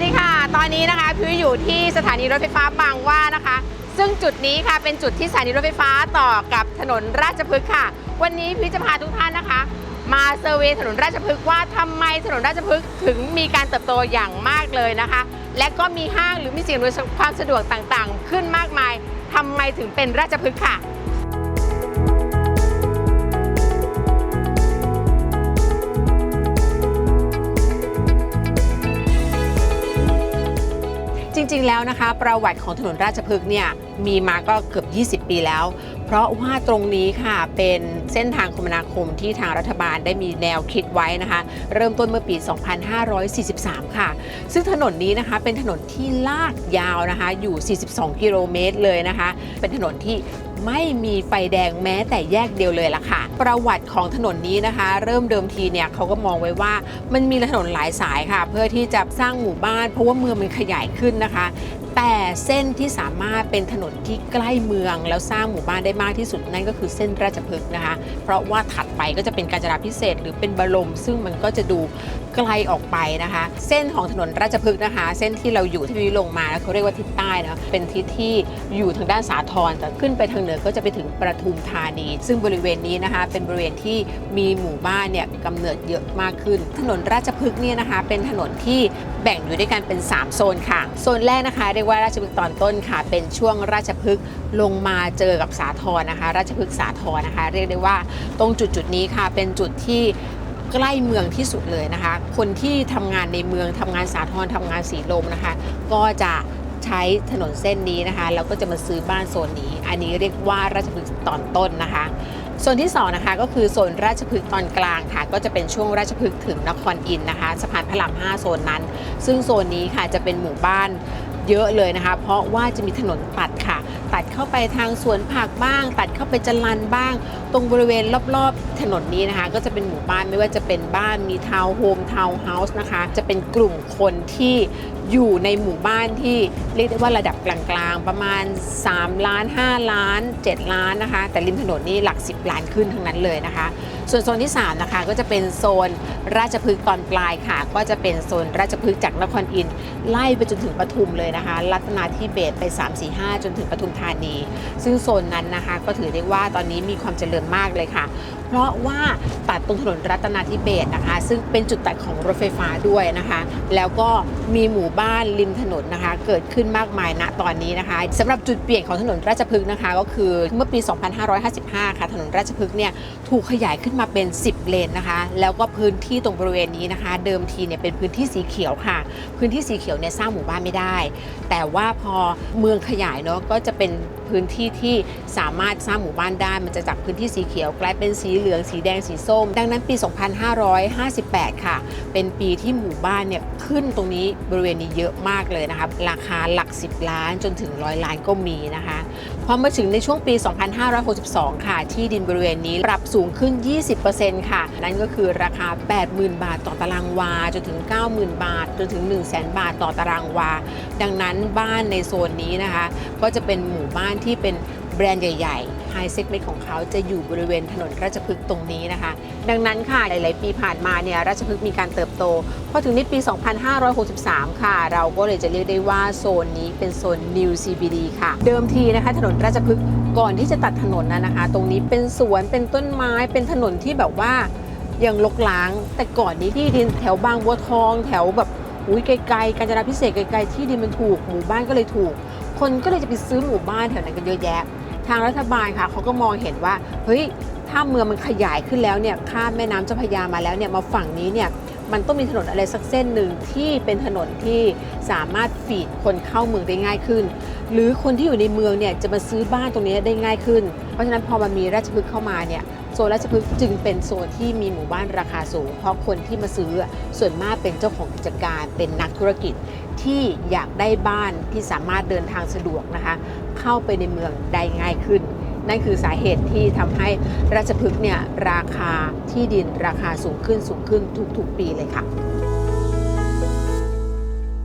สดีค่ะ ตอนนี้นะคะพิวอยู่ที่สถานีรถไฟฟ้าบางว่านะคะ ซึ่งจุดนี้ค่ะเป็นจุดที่สถานีรถไฟฟ้าต่อกับถนนราชพฤกษ์ค่ะ วันนี้พิวจะพาทุกท่านนะคะ มาเซอร์เวยถนนราชพฤกษ์ว่าทำไมถนนราชพฤกษ์ถึงมีการเติบโตอย่างมากเลยนะคะ และก็มีห้างหรือมีสิ่งอำนวยความสะดวกต่างๆ ขึ้นมากมายทำไมถึงเป็นราชพฤกษ์ค่ะ ริง ๆ แล้วนะคะ ประวัติของถนนราชพฤกษ์เนี่ยมีมาก็เกือบ 20 ปีแล้ว เพราะว่าตรงนี้ค่ะเป็นเส้นทางคมนาคมที่ทางรัฐบาลได้มีแนวคิดไว้นะคะ เริ่มต้นเมื่อปี 2543 ค่ะ ซึ่งถนนนี้นะคะเป็นถนนที่ลากยาวนะคะอยู่ 42 กิโลเมตรเลยนะคะ เป็นถนนที่ ไม่มีไฟแดงแม้แต่แยกเดียวเลยล่ะค่ะ ประวัติของถนนนี้นะคะ เริ่มเดิมทีเนี่ยเขาก็มองไว้ว่ามันมีถนนหลายสายค่ะ เพื่อที่จะสร้างหมู่บ้านเพราะว่าเมืองมันขยายขึ้นนะคะ แต่เส้นที่สามารถเป็นถนนที่ใกล้เมือง แล้วสร้างหมู่บ้านได้มากที่สุดนั่นก็คือเส้นราชพฤกษ์นะคะ เพราะว่าถัดไปก็จะเป็นการจราพิเศษหรือเป็นบรม ซึ่งมันก็จะดูไกลออกไปนะคะ เส้นของถนนราชพฤกษ์นะคะ เส้นที่เราอยู่ที่วิลงมาเขาเรียกว่าทิศใต้นะเป็นทิศที่อยู่ทางด้านสาทรแต่ขึ้นไปทางเหนือก็จะไปถึงประทุมธานี ซึ่งบริเวณนี้นะคะเป็นบริเวณที่มีหมู่บ้านเนี่ยกำเนิดเยอะมากขึ้น ถนนราชพฤกษ์เนี่ยนะคะเป็นถนนที่แบ่งอยู่ด้วยกันเป็น 3 โซนค่ะ โซนแรกนะคะเรียกว่าราชพฤกษ์ตอนต้นค่ะ เป็นช่วงราชพฤกษ์ลงมาเจอกับสาทรนะคะ ราชพฤกษ์สาทรนะคะ เรียกได้ว่าตรงจุดจุดนี้ค่ะ เป็นจุดที่ใกล้เมืองที่สุดเลยนะคะ คนที่ทำงานในเมืองทำงานสาทรทำงานสีลมนะคะ ก็จะใช้ถนนเส้นนี้นะคะแล้วก็จะมาซื้อบ้านโซนนี้ อันนี้เรียกว่าราชพฤกษ์ตอนต้นนะคะโซนที่สองนะคะก็คือโซนราชพฤกษ์ตอนกลางค่ะ ก็จะเป็นช่วงราชพฤกษ์ถึงนครอินนะคะสะพานพระราม5โซนนั้น ซึ่งโซนนี้ค่ะจะเป็นหมู่บ้าน เยอะเลยนะคะ เพราะว่าจะมีถนนตัดค่ะ ตัดเข้าไปทางสวนผักบ้าง ตัดเข้าไปจรันบ้าง ตรงบริเวณรอบๆถนนนี้นะคะ ก็จะเป็นหมู่บ้านไม่ว่าจะเป็นบ้านมีทาวน์โฮมทาวน์เฮาส์นะคะ จะเป็นกลุ่มคนที่อยู่ในหมู่บ้านที่เรียกได้ว่าระดับกลางๆ ประมาณ 3 ล้าน 5 ล้าน 7 ล้านนะคะ แต่ริมถนนนี่หลัก 10 ล้านขึ้นทั้งนั้นเลยนะคะ ส่วนโซนที่ 3 นะคะ ก็จะเป็นโซนราชพฤกษ์ตอนปลายค่ะ ก็จะเป็นโซนราชพฤกษ์จากนครอินไล่ไปจนถึงปทุมเลยนะคะ รัตนาธิเบศไป 3 4 5 จนถึงปทุมธานี ซึ่งโซนนั้นนะคะ ก็ถือได้ว่าตอนนี้มีความเจริญมากเลยค่ะ เพราะว่าตัดตรงถนนรัตนาธิเบศนะคะ ซึ่งเป็นจุดตัดของรถไฟฟ้าด้วยนะคะ แล้วก็มีหมู่บ้านริมถนนนะคะ เกิดขึ้นมากมายณตอนนี้นะคะสำหรับจุดเปลี่ยนของถนนราชพฤกษ์นะคะ ก็คือเมื่อปี 2555 ค่ะ ถนนราชพฤกษ์เนี่ยถูกขยายขึ้นมาเป็น 10 เลนนะคะ แล้วก็พื้นที่ตรงบริเวณนี้นะคะ เดิมทีเนี่ยเป็นพื้นที่สีเขียวค่ะ พื้นที่สีเขียวเนี่ยสร้างหมู่บ้านไม่ได้ แต่ว่าพอเมืองขยายเนาะก็จะเป็นพื้นที่ที่สามารถสร้างหมู่บ้านได้มันจะจากพื้นที่สีเขียวกลายเป็นสีเหลือง สีแดงสีส้ม ดังนั้นปี 2558 ค่ะ เป็นปีที่หมู่บ้านเนี่ยขึ้นตรงนี้บริเวณนี้เยอะมากเลยนะคะราคาหลัก 10 ล้านจนถึงร้อยล้านก็มีนะคะ พอมาถึงในช่วงปี 2562 ค่ะ ที่ดินบริเวณนี้ปรับสูงขึ้น 20%ค่ะ นั่นก็คือราคา 80,000 บาทต่อตารางวา จนถึง 90,000 บาท จนถึง 100,000 บาทต่อตารางวา ดังนั้นบ้านในโซนนี้นะคะ ก็จะเป็นหมู่บ้านที่เป็น บรนด์ใหญ่ๆไฮเซ็กเมนต์ของเขาจะอยู่บริเวณถนนราชพฤกษ์ตรงนี้นะคะ ดังนั้นค่ะหลาย ๆ ปีผ่านมาเนี่ยราชพฤกษ์มีการเติบโต พอถึงในปี 2563 ค่ะ เราก็เลยจะเรียกได้ว่าโซนนี้เป็นโซน New CBD ค่ะ เดิมทีนะคะถนนราชพฤกษ์ก่อนที่จะตัดถนนนะนะคะ ตรงนี้เป็นสวนเป็นต้นไม้เป็นถนนที่แบบว่ายังลกล้าง แต่ก่อนนี้ที่ดินแถวบางบัวทองแถวแบบอุ้ยไกลๆการจราพิเศษไกลๆที่ดินมันถูกหมู่บ้านก็เลยถูก คนก็เลยจะไปซื้อหมู่บ้านแถวนั้นกันเยอะแยะ ทางรัฐบาลค่ะเขาก็มองเห็นว่าเฮ้ยถ้าเมืองมันขยายขึ้นแล้วเนี่ยข้ามแม่น้ำเจ้าพระยามาแล้วเนี่ยมาฝั่งนี้เนี่ยมันต้องมีถนนอะไรสักเส้นหนึ่งที่เป็นถนนที่สามารถฟีดคนเข้าเมืองได้ง่ายขึ้น หรือคนที่อยู่ในเมืองเนี่ยจะมาซื้อบ้านตรงนี้ได้ง่ายขึ้น เพราะฉะนั้นพอมันมีราชพฤกษ์เข้ามาเนี่ยโซนราชพฤกษ์จึงเป็นโซนที่มีหมู่บ้านราคาสูง เพราะคนที่มาซื้อส่วนมากเป็นเจ้าของกิจการเป็นนักธุรกิจที่อยากได้บ้านที่สามารถเดินทางสะดวกนะคะ เข้าไปในเมืองได้ง่ายขึ้น นั่นคือสาเหตุที่ทำให้ราชพฤกษ์เนี่ยราคาที่ดินราคาสูงขึ้นสูงขึ้นทุกๆปีเลยค่ะ